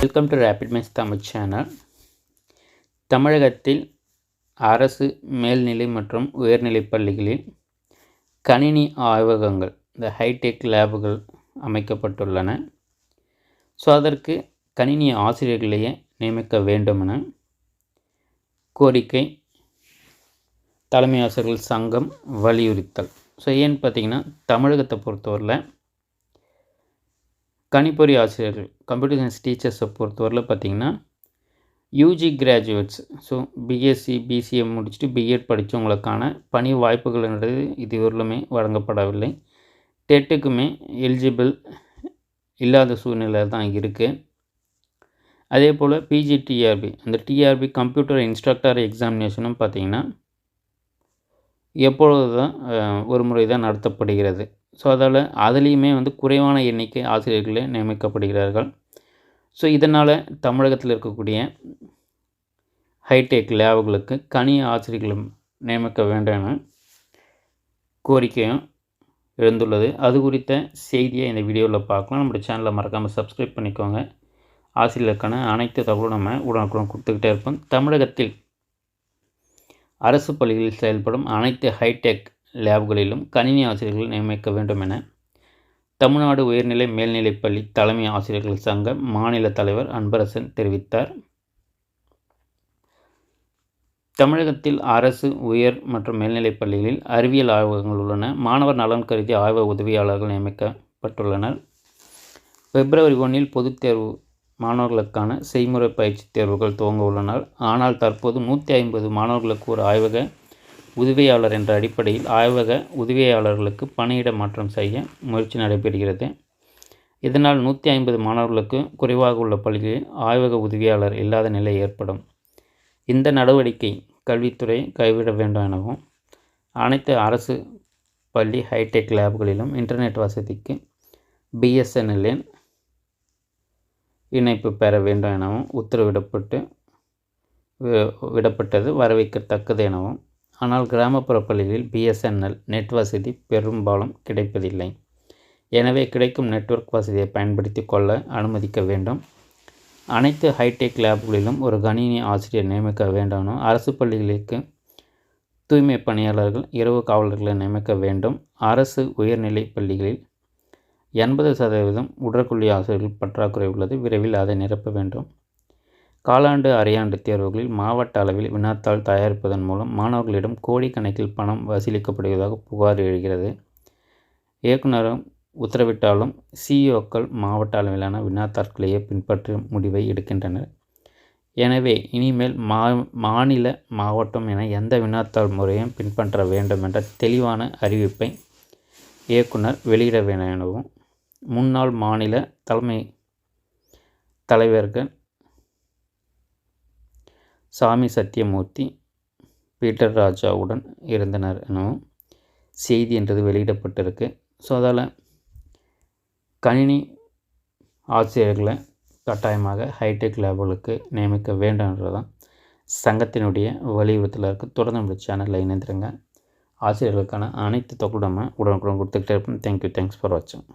Welcome to rapid mice Tamil channel தமிழகத்தில் அரசு மேல்நிலை மற்றும் உயர்நிலைப் பள்ளிகளில் கணினி ஆய்வகங்கள் இந்த ஹைடெக் லேபுகள் அமைக்கப்பட்டுள்ளன. ஸோ அதற்கு கணினி ஆசிரியர்களையே நியமிக்க வேண்டுமென கோரிக்கை தலைமை ஆசிரியர்கள் சங்கம் வலியுறுத்தல். ஸோ ஏன்னு பார்த்தீங்கன்னா தமிழகத்தை பொறுத்தவரையில் கணிப்பொறி ஆசிரியர்கள் கம்ப்யூட்டர் சயின்ஸ் டீச்சர்ஸை பொறுத்தவரையில் பார்த்திங்கன்னா UG graduates so BSc BCA முடிச்சுட்டு பிஎட் படித்தவங்களுக்கான பணி வாய்ப்புகள்ன்றது இதுவரையிலுமே வழங்கப்படவில்லை. டெட்டுக்குமே எலிஜிபிள் இல்லாத சூழ்நிலை தான் இருக்குது அதே போல் பிஜி டிஆர்பி அந்த டிஆர்பி கம்ப்யூட்டர் இன்ஸ்ட்ரக்டர் எக்ஸாமினேஷனும் பார்த்திங்கன்னா எப்பொழுது தான் ஒரு முறை தான் நடத்தப்படுகிறது. ஸோ அதால் அதுலேயுமே வந்து குறைவான எண்ணிக்கை ஆசிரியர்களே நியமிக்கப்படுகிறார்கள். ஸோ இதனால் தமிழகத்தில் இருக்கக்கூடிய ஹைடெக் லேபுகளுக்கு கனி ஆசிரியர்களும் நியமிக்க வேண்டும் என கோரிக்கையும் எழுந்துள்ளது. அது குறித்த செய்தியை இந்த வீடியோவில் பார்க்கலாம். நம்மளுடைய சேனலை மறக்காமல் சப்ஸ்கிரைப் பண்ணிக்கோங்க. ஆசிரியர்களுக்கான அனைத்து தகவலும் நம்ம உடனுக்குடன் கொடுத்துக்கிட்டே இருப்போம். தமிழகத்தில் அரசு பள்ளிகளில் செயல்படும் அனைத்து ஹைடெக் லேப்களிலும் கணினி ஆசிரியர்கள் நியமிக்க வேண்டும் என தமிழ்நாடு உயர்நிலை மேல்நிலைப்பள்ளி தலைமை ஆசிரியர்கள் சங்க மாநில தலைவர் அன்பரசன் தெரிவித்தார். தமிழகத்தில் அரசு உயர் மற்றும் மேல்நிலைப் பள்ளிகளில் அறிவியல் ஆய்வகங்கள் உள்ளன. மாணவர் நலன் கருதி ஆய்வக உதவியாளர்கள் நியமிக்கப்பட்டுள்ளனர். பிப்ரவரி ஒன்றில் பொதுத் தேர்வு மாணவர்களுக்கான செய்முறை பயிற்சி தேர்வுகள் துவங்க உள்ளனர். ஆனால் தற்போது நூற்றி ஐம்பது மாணவர்களுக்கு ஒரு ஆய்வக உதவியாளர் என்ற அடிப்படையில் ஆய்வக உதவியாளர்களுக்கு பணியிட மாற்றம் செய்ய முயற்சி நடைபெறுகிறது. இதனால் நூற்றி ஐம்பது மாணவர்களுக்கு குறைவாக உள்ள பள்ளிகளில் ஆய்வக உதவியாளர் இல்லாத நிலை ஏற்படும். இந்த நடவடிக்கை கல்வித்துறை கைவிட வேண்டும் எனவும் அனைத்து அரசு பள்ளி ஹைடெக் லேப்களிலும் இன்டர்நெட் வசதிக்கு பிஎஸ்என்எல்லின் இணைப்பு பெற வேண்டும் எனவும் உத்தரவிடப்பட்டு விடப்பட்டது வரவேற்கத்தக்கது எனவும். ஆனால் கிராமப்புற பள்ளிகளில் பிஎஸ்என்எல் நெட் வசதி பெரும்பாலும் கிடைப்பதில்லை. எனவே கிடைக்கும் நெட்வொர்க் வசதியை பயன்படுத்தி கொள்ள அனுமதிக்க வேண்டும். அனைத்து ஹைடெக் லேப்களிலும் ஒரு கணினி ஆசிரியர் நியமிக்க வேண்டும் அரசு பள்ளிகளுக்கு தூய்மை பணியாளர்கள் இரவு காவலர்களை நியமிக்க வேண்டும். அரசு உயர்நிலை பள்ளிகளில் எண்பது சதவீதம் உடற்கொல்லி ஆசிரியர்கள் பற்றாக்குறை உள்ளது. விரைவில் அதை நிரப்ப வேண்டும். காலாண்டு அரையாண்டு தேர்வுகளில் மாவட்ட அளவில் வினாத்தாள் தயாரிப்பதன் மூலம் மாணவர்களிடம் கோடிக்கணக்கில் பணம் வசூலிக்கப்படுவதாக புகார் எழுகிறது. இயக்குநரும் உத்தரவிட்டாலும் சிஇஓக்கள் மாவட்ட அளவிலான வினாத்தாட்களையே பின்பற்ற முடிவை எடுக்கின்றனர். எனவே இனிமேல் மா மாநில மாவட்டம் என எந்த வினாத்தாள் முறையும் பின்பற்ற வேண்டும் என்ற தெளிவான அறிவிப்பை இயக்குனர் வெளியிட வேண்டும் எனவும் முன்னாள் மாநில தலைமை தலைவர்கள் சாமி சத்தியமூர்த்தி பீட்டர் ராஜாவுடன் இருந்தனர் எனவும் செய்தி என்றது வெளியிடப்பட்டிருக்கு. ஸோ அதால் கணினி ஆசிரியர்களை கட்டாயமாக ஹைடெக் லேபுகளுக்கு நியமிக்க வேண்டும்ன்றதான் சங்கத்தினுடைய வலியுறுத்தலாக இருக்குது தொடர்ந்து நம்மளுடைய சேனலில் இணைந்துருங்க. ஆசிரியர்களுக்கான அனைத்து தொகுடமாக உடனுக்குடன் கொடுத்துக்கிட்டே இருப்போம். தேங்க்யூ தேங்க்ஸ் ஃபார் வாட்சிங்